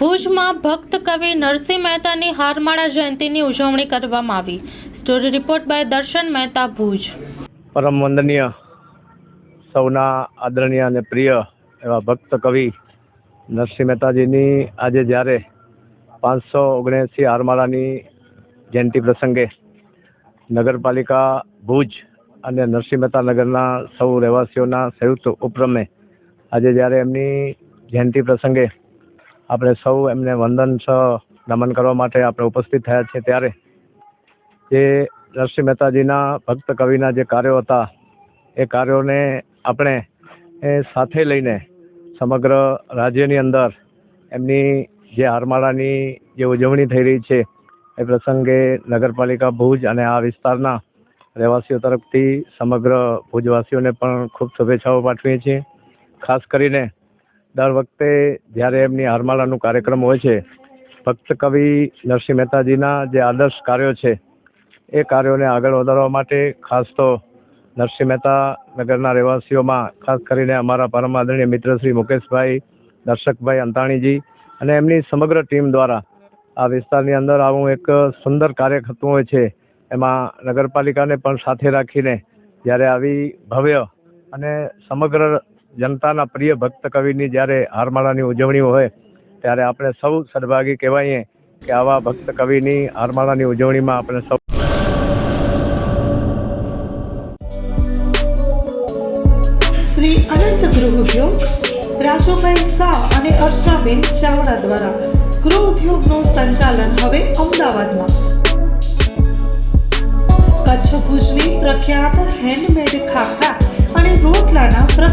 ભુજમાં ભક્ત કવિ નરસિંહ મહેતાની હારમાળા જયંતિની ઉજવણી કરવામાં આવી. સ્ટોરી રિપોર્ટ બાય દર્શન મહેતા ભુજ. પરમ વંદનીય, સૌના આદરણીય અને પ્રિય એવા ભક્ત કવિ નરસિંહ મહેતાજીની આજે જ્યારે પાંચસો ઓગણએંસી હારમાળાની જયંતિ પ્રસંગે નગરપાલિકા ભુજ અને નરસિંહ મહેતા નગરના સૌ રહેવાસીઓના સંયુક્ત ઉપક્રમે આજે જ્યારે એમની જયંતિ પ્રસંગે આપણે સૌ એમને વંદન નમન કરવા માટે આપણે ઉપસ્થિત થયા છીએ ત્યારે જે નરસિંહ મહેતાજીના ભક્ત કવિના જે કાર્યો હતા, એ કાર્યોને આપણે સાથે લઈને સમગ્ર રાજ્યની અંદર એમની જે હારમાળાની જે ઉજવણી થઈ રહી છે, એ પ્રસંગે નગરપાલિકા ભુજ અને આ વિસ્તારના રહેવાસીઓ તરફથી સમગ્ર ભુજવાસીઓને પણ ખૂબ શુભેચ્છાઓ પાઠવીએ છીએ. ખાસ કરીને દર વખતે જ્યારે એમની હારમાળાનું કાર્યક્રમ હોય છે, ભક્ત કવિ નરસિંહ મહેતાજીના જે આદર્શ કાર્યો છે, એ કાર્યોને આગળ વધારવા માટે ખાસ તો નરસિંહ મહેતા નગરના રહેવાસીઓમાં ખાસ કરીને અમારા પરમ આદરણીય મિત્ર શ્રી મુકેશભાઈ, દર્શકભાઈ અંતાણીજી અને એમની સમગ્ર ટીમ દ્વારા આ વિસ્તારની અંદર આવું એક સુંદર કાર્ય થતું હોય છે, એમાં નગરપાલિકાને પણ સાથે રાખીને જ્યારે આવી ભવ્ય અને સમગ્ર જનતાના પ્રિય ભક્ત કવિની જ્યારે હારમાળાની ઉજવણી હોય, ત્યારે આપણે સૌ સદભાગી કહેવાઈએ કે આવા ભક્ત કવિની હારમાળાની ઉજવણીમાં આપણે સૌ શ્રી અનંત ગૃહ ઉદ્યોગ, રાજુભાઈ શાહ અને અર્ચનાબેન ચાવડા દ્વારા ગૃહ ઉદ્યોગનું સંચાલન હવે અમદાવાદમાં. કચ્છ ભુજની પ્રખ્યાત હેન્ડમેડ ખાખરા અને રોટલાના